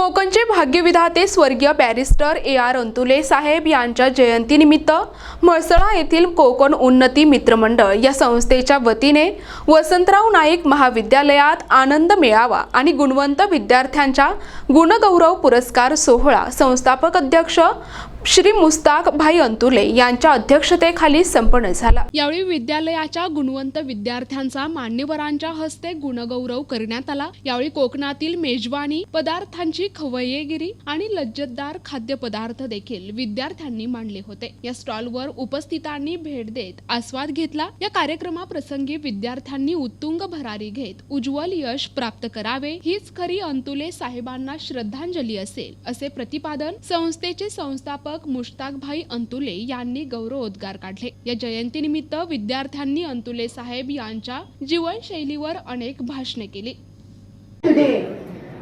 कोकणचे भाग्यविधाते स्वर्गीय बॅरिस्टर ए आर अंतुले साहेब यांच्या जयंतीनिमित्त म्हसळा येथील कोकण उन्नती मित्रमंडळ या संस्थेच्या वतीने वसंतराव नाईक महाविद्यालयात आनंद मेळावा आणि गुणवंत विद्यार्थ्यांच्या गुणगौरव पुरस्कार सोहळा संस्थापक अध्यक्ष श्री मुस्ताक भाई अंतुले यांच्या अध्यक्षतेखाली संपन्न झाला. यावेळी विद्यालयाच्या गुणवंत विद्यार्थ्यांचा मान्यवरांच्या हस्ते गुणगौरव करण्यात आला. यावेळी कोकणातील मेजवानी पदार्थांची खवय्येगिरी आणि लज्जतदार खाद्यपदार्थ देखील विद्यार्थ्यांनी मांडले होते. या स्टॉलवर उपस्थितांनी भेट देत आस्वाद घेतला. या कार्यक्रमाप्रसंगी विद्यार्थ्यांनी उत्तुंग भरारी घेत उज्ज्वल यश प्राप्त करावे. हीच खरी अंतुले साहेबांना श्रद्धांजली असेल असे प्रतिपादन संस्थेचे संस्थापक मुश्ताकभाई अंतुले यांनी गौरवोद्गार काढले या जयंतीनिमित्त विद्यार्थ्यांनी अंतुले साहेब यांच्या जीवनशैलीवर अनेक भाषणे केली Today,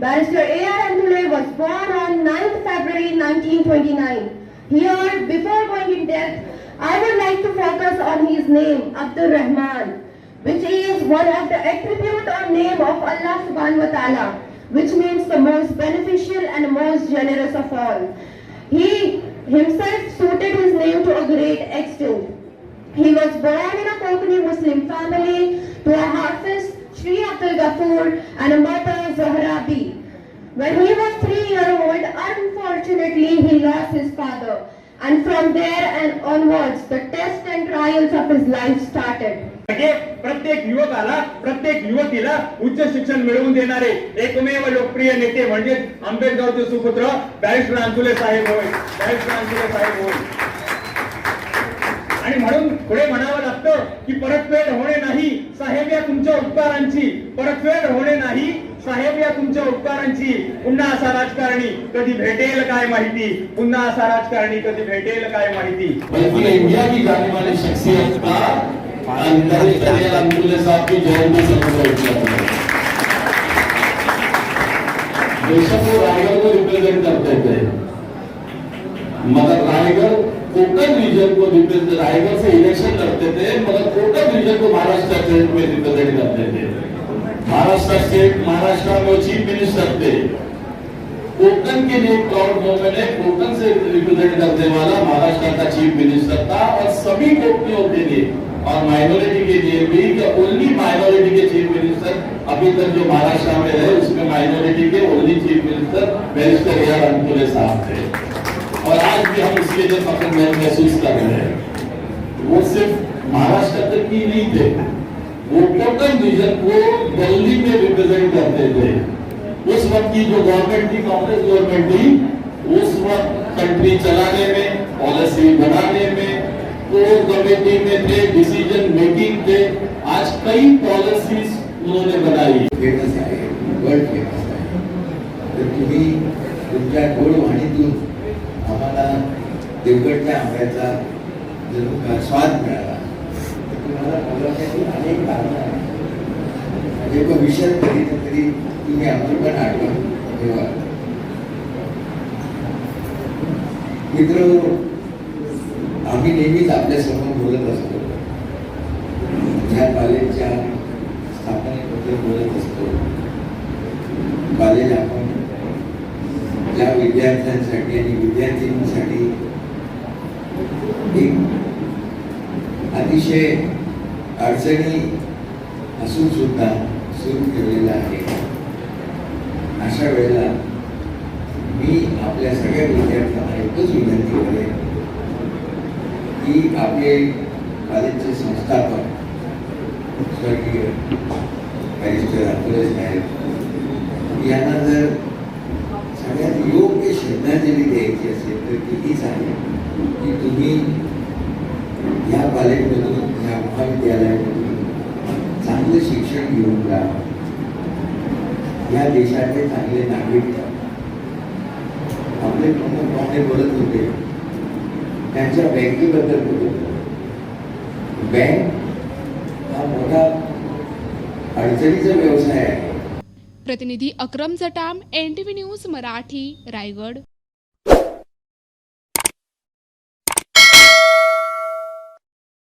Barrister A.R. Andule was born on 9th February 1929. Here, before going in depth, I would like to focus on his name, Abdul Rahman, which is one of the attribute or name of Allah subhanahu wa ta'ala, which means the most beneficial and most generous of all. He himself suited his name to a great extent. He was born in a Konkani Muslim family to a Hafiz Sri Abdul Ghaffur and a mother Zahra B. When he was three years old, unfortunately he lost his father. And from there and onwards, the tests and trials of his life started. म्हणजे प्रत्येक युवकाला प्रत्येक युवतीला उच्च शिक्षण मिळवून देणारे एकमेव लोकप्रिय नेते म्हणजे आंबेडकरचे सुपुत्र बॅरिस्टर अंतुले साहेब होय. बॅरिस्टर अंतुले साहेब होय. आणि म्हणून पुढे म्हणावं लागतं की परतफेड होणे नाही साहेब या तुमच्या उपकारांची. परतफेड होणे नाही साहेब या तुमच्या उपकारांची पुन्हा असा राजकारणी कधी भेटेल काय माहिती? पुन्हा असा राजकारणी कधी भेटेल काय माहिती? बल्कि रायगड की जाने को? रिप्रेजेंट मगर रायगढ़ कोकण रीजन को रिप्रेजेंट रायगढ़ से इलेक्शन लड़ते थे मगर कोकण रीजन को महाराष्ट्र स्टेट में रिप्रेजेंट करते थे। महाराष्ट्र स्टेट महाराष्ट्र में चीफ मिनिस्टर थे कोकण के लिए प्राउड मोमेंट है कोकण से रिप्रेजेंट करने वाला महाराष्ट्र का चीफ मिनिस्टर था और सभी कोकनियों के लिए और माइनॉरिटी के लिए भी कि ओनली माइनॉरिटी के चीफ मिनिस्टर अभी तक जो महाराष्ट्र में रहे, उसमें minority K only chief minister barrister A R Antulay sahab थे. और आज भी हम इसके लिए फख्र में- महसूस कर रहे हैं. वो सिर्फ़ महाराष्ट्र तक ही नहीं थे वो कोकण रीजन को दिल्ली में रिप्रेजेंट करते थे। उस वक्त की जो गवर्नमेंट थी, कांग्रेस गवर्नमेंट थी, उस वक्त कंट्री चलाने में पॉलिसी बनाने में कोर कमेटी में थे डिसीज़न मेकिंग थे। आज कई पॉलिसीज़ उन्होंने बनाई। फ़ेमस आहे वर्ल्ड फ़ेमस आहे तर तुम्ही तुमच्या गोड वाणीतून आम्हाला देवगडच्या आंब्याचा स्वाद तर तुम्हाला बोलवण्याची अनेक कारणं आहेत. म्हणजे तो विषय कधी ना कधी तुम्ही आमची पण आठवण ठेवा. मित्र आम्ही नेहमीच आपल्यासमोर बोलत असतो. ह्या कॉलेजच्या स्थापनेबद्दल बोलत असतो. कॉलेज आपण ज्या विद्यार्थ्यांसाठी आणि विद्यार्थिनींसाठी एक अतिशय अडचणी असून सुद्धा सुरू केलेलं आहे. अशा वेळेला मी आपल्या सगळ्या विद्यार्थ्यांना एकच विनंती करेन की आपले कॉलेजचे संस्थापक स्वर्गीय बॅरिस्टर अतुल साहेब यांना जर सगळ्यात योग्य श्रद्धांजली द्यायची असेल तर कितीच आहे की तुम्ही या कॉलेजमधून या महाविद्यालयामधून चांगलं घेऊन जा. या देशाचे चांगले नागरिक आपले प्रमुख पाहुणे बोलत होते. त्यांच्या बँकेबद्दल बोलत होते. बँक हा मोठा अडचणीचा व्यवसाय आहे. प्रतिनिधी अक्रम जटाम एनटीव्ही न्यूज मराठी रायगड.